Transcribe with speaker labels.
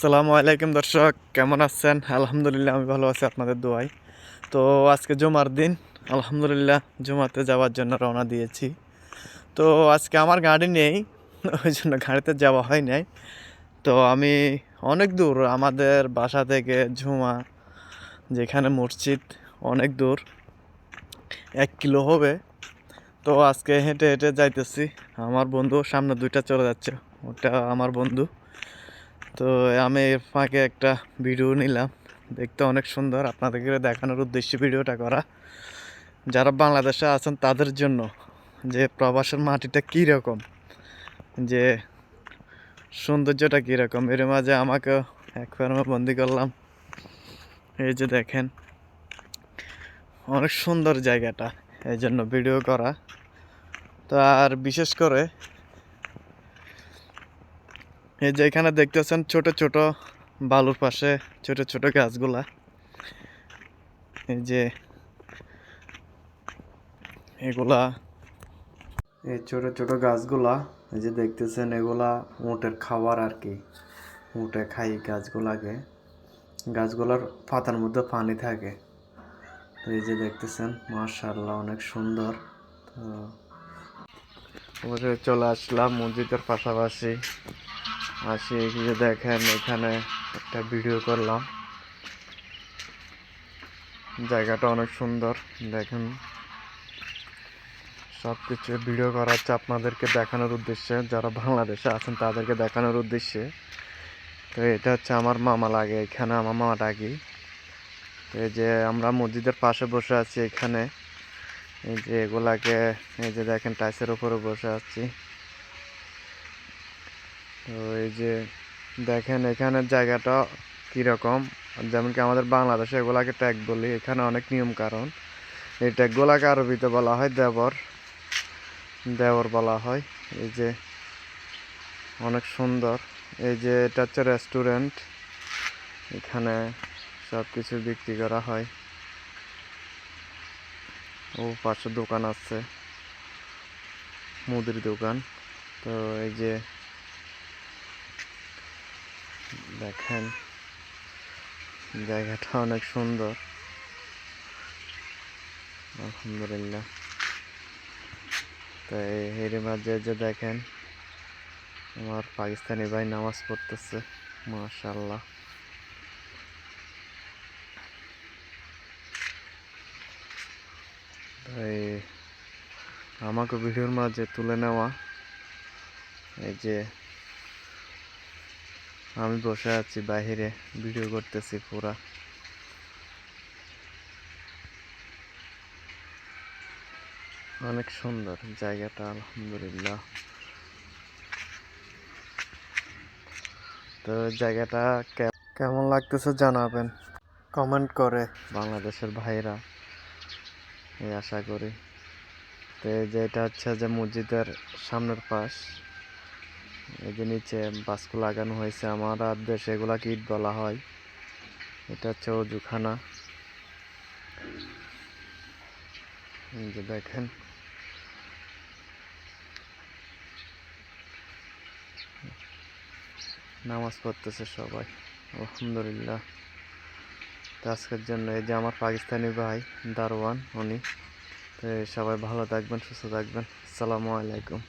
Speaker 1: আসসালামু আলাইকুম দর্শক, কেমন আছেন? আলহামদুলিল্লাহ, আমি ভালো আছি আপনাদের দোয়াই তো আজকে জুমার দিন, আলহামদুলিল্লাহ জুমাতে যাওয়ার জন্য রওনা দিয়েছি। তো আজকে আমার গাড়ি নেই, ওই জন্য গাড়িতে যাওয়া হয় নাই। তো আমি অনেক দূর, আমাদের বাসা থেকে ঝুমা, যেখানে মসজিদ, অনেক দূর। এক কিলো হবে। তো আজকে হেঁটে হেঁটে যাইতেছি। আমার বন্ধু সামনে দুইটা চলে যাচ্ছে, ওটা আমার বন্ধু। তো আমি এর ফাঁকে একটা ভিডিও নিলাম। দেখতে অনেক সুন্দর। আপনাদেরকে দেখানোর উদ্দেশ্যে ভিডিওটা করা। যারা বাংলাদেশে আছেন, তাদের জন্য যে প্রবাসের মাটিটা কী রকম যে সৌন্দর্যটা কীরকম, এর মাঝে আমাকে এক ফেরমে বন্দি করলাম। এই যে দেখেন, অনেক সুন্দর জায়গাটা। এই জন্য ভিডিও করা। তো আর বিশেষ করে এই যে এখানে দেখতেছেন ছোট ছোট বালুর পাশে ছোট ছোট গাছগুলা। এই যে এগুলা, এই ছোট ছোট গাছগুলা, এই যে দেখতেছেন এগুলা উটের খাবার আর কি উটে খাই গাছগুলাকে। গাছগুলার পাতার মধ্যে পানি থাকে। তো এই যে দেখতেছেন মার্শাল্লাহ অনেক সুন্দর। তো চলে আসলাম মসজিদের পাশাপাশি। আসি যে দেখেন, এখানে একটা ভিডিও করলাম। জায়গাটা অনেক সুন্দর, দেখেন। সব কিছু ভিডিও করা হচ্ছে আপনাদেরকে দেখানোর উদ্দেশ্যে। যারা বাংলাদেশে আছেন, তাদেরকে দেখানোর উদ্দেশ্যে। তো এটা হচ্ছে আমার মামা লাগে, এখানে আমার মামা ডাকি। তো এই যে আমরা মসজিদের পাশে বসে আছি এখানে। এই যে এগুলাকে, এই যে দেখেন টাইসের উপরে বসে আছি। তো এই যে দেখেন, এখানের জায়গাটা কীরকম? যেমন কি আমাদের বাংলাদেশে এগুলাকে ট্যাগ বলি, এখানে অনেক নিয়ম কারণ এই ট্যাগগুলাকে আরবিতে বলা হয় দেবর। দেবর বলা হয়। এই যে অনেক সুন্দর। এই যে এটা হচ্ছে রেস্টুরেন্ট এখানে সব কিছু বিক্রি করা হয়। ও পাশে দোকান আছে। মুদির দোকান। তো এই যে দেখেন, জায়গাটা অনেক সুন্দর। আলহামদুলিল্লাহ। তো এর মাঝে যে দেখেন, আমার পাকিস্তানি ভাই নামাজ পড়তেছে মাশাল্লাহ তাই আমাকে ভিডিওর মাঝে তুলে নেওয়া, এই যে আমি বসে আছি, বাইরে ভিডিও করতেছি পুরা। অনেক সুন্দর জায়গাটা, আলহামদুলিল্লাহ। তো জায়গাটা কেমন লাগতেছে জানাবেন? কমেন্ট করে। বাংলাদেশের ভাইরা, এই আশা করি। তো যেটা হচ্ছে যে মসজিদের সামনের পাশ। এই যে নিচে বাস্কু লাগানো হয়েছে আমার, আর দেশে এগুলাকে ইট বলা হয়। এটা হচ্ছে অজুখানা। এই যে দেখেন। নামাজ পড়তেছে সবাই, আলহামদুলিল্লাহ। তো আজকের জন্য এই যে আমার পাকিস্তানি ভাই দারওয়ান উনি। তো সবাই ভালো থাকবেন, সুস্থ থাকবেন। আসসালামু আলাইকুম।